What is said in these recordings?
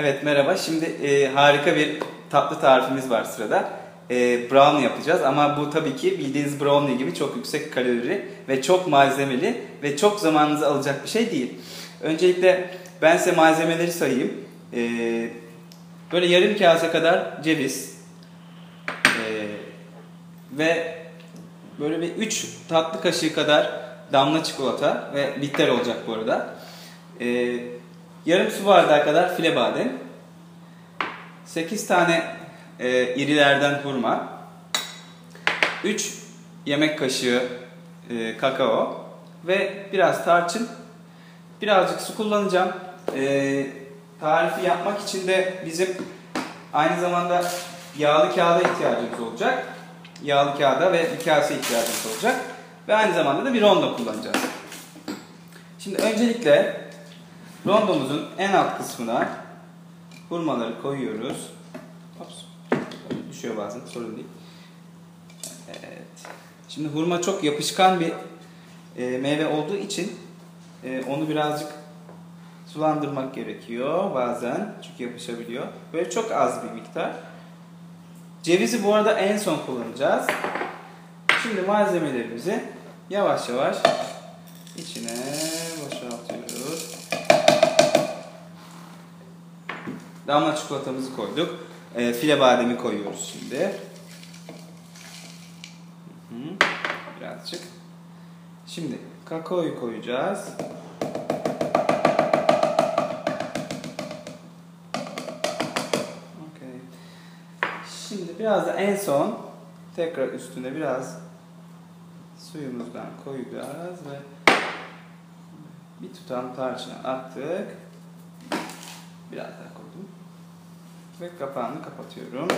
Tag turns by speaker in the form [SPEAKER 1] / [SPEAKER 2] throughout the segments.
[SPEAKER 1] Evet merhaba. Şimdi e, harika bir tatlı tarifimiz var sırada. E, brownie yapacağız ama bu tabii ki bildiğiniz brownie gibi çok yüksek kalorili ve çok malzemeli ve çok zamanınızı alacak bir şey değil. Öncelikle ben size malzemeleri sayayım. E, böyle yarım kase kadar ceviz e, ve böyle bir 3 tatlı kaşığı kadar damla çikolata ve bitter olacak bu arada. E, yarım su bardağı kadar file badem. 8 tane e, irilerden hurma. 3 yemek kaşığı e, kakao ve biraz tarçın. Birazcık su kullanacağım. E, tarifi yapmak için de bizim aynı zamanda yağlı kağıda ihtiyacımız olacak. Yağlı kağıda ve bir kase ihtiyacımız olacak. Ve aynı zamanda da bir rondo kullanacağız. Şimdi öncelikle rondomuzun en alt kısmına hurmaları koyuyoruz. Ops. Düşüyor bazen sorun değil. Evet. Şimdi hurma çok yapışkan bir e, meyve olduğu için e, onu birazcık sulandırmak gerekiyor bazen çünkü yapışabiliyor. Böyle çok az bir miktar. Cevizi bu arada en son kullanacağız. Şimdi malzemelerimizi yavaş yavaş içine Damla çikolatamızı koyduk. E, file bademi koyuyoruz şimdi. Birazcık. Şimdi kakaoyu koyacağız. Okay. Şimdi biraz da en son tekrar üstüne biraz suyumuzdan koyacağız ve bir tutam tarçını attık. Biraz daha. Ve kapağını kapatıyorum.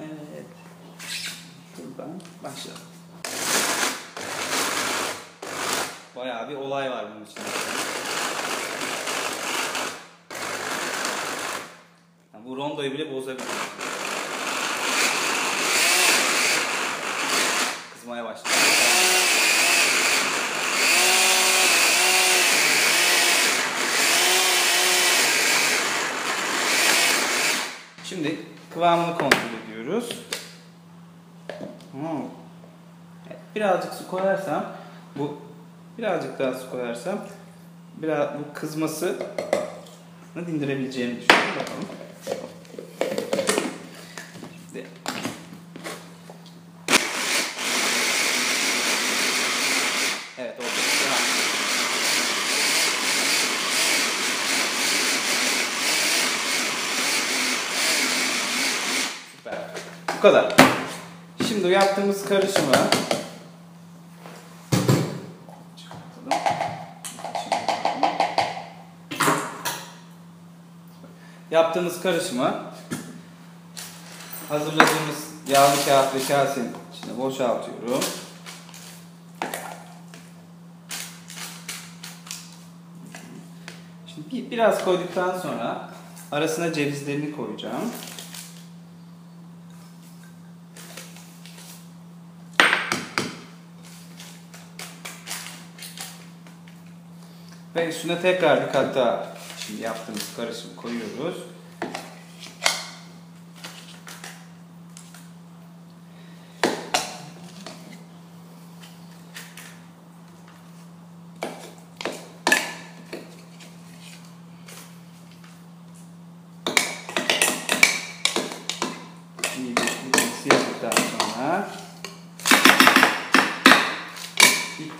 [SPEAKER 1] Evet. Buradan başlayalım. Bayağı bir olay var bunun içinde. Yani bu rondoyu bile bozabilir. Kızmaya başladı. Şimdi kıvamını kontrol ediyoruz. Hmm. Birazcık su koyarsam bu birazcık daha su koyarsam biraz bu kızması dindirebileceğimi düşünüyorum. Bakalım. Şimdi Evet oldu. Devam. Süper. Bu kadar. Şimdi yaptığımız karışımı. Yaptığımız karışımı hazırladığımız yağlı kağıt ve kasenin içine boşaltıyorum. Şimdi bir, biraz koyduktan sonra arasına cevizlerini koyacağım. Üstüne tekrar bir kat daha şimdi yaptığımız karışımı koyuyoruz.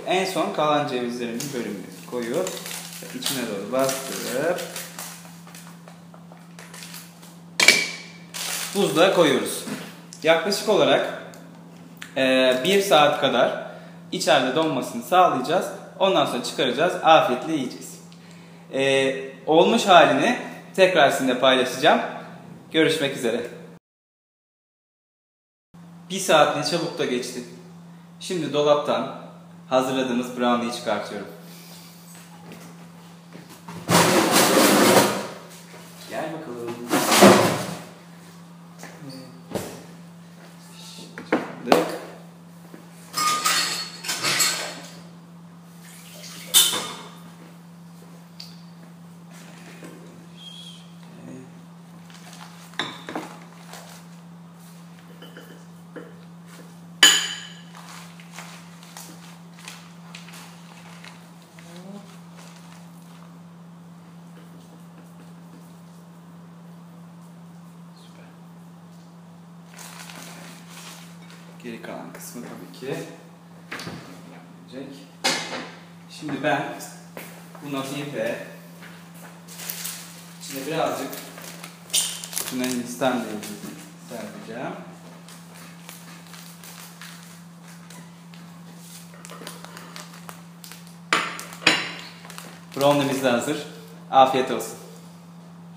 [SPEAKER 1] En son kalan cevizlerin bir bölümünü koyup içine doğru bastırıp buzluğa koyuyoruz. Yaklaşık olarak e, bir saat kadar içeride donmasını sağlayacağız. Ondan sonra çıkaracağız. Afiyetle yiyeceğiz. E, olmuş halini tekrar sizinle paylaşacağım. Görüşmek üzere. Bir saat ne çabuk da geçti. Şimdi dolaptan hazırladığımız brownie'yi çıkartıyorum. Gel bakalım. Geri kalan kısmı tabii ki gelecek. Şimdi ben alayım ve içine birazcık şuna Hindistan cevizi serpeceğim. Brownie'miz de hazır. Afiyet olsun.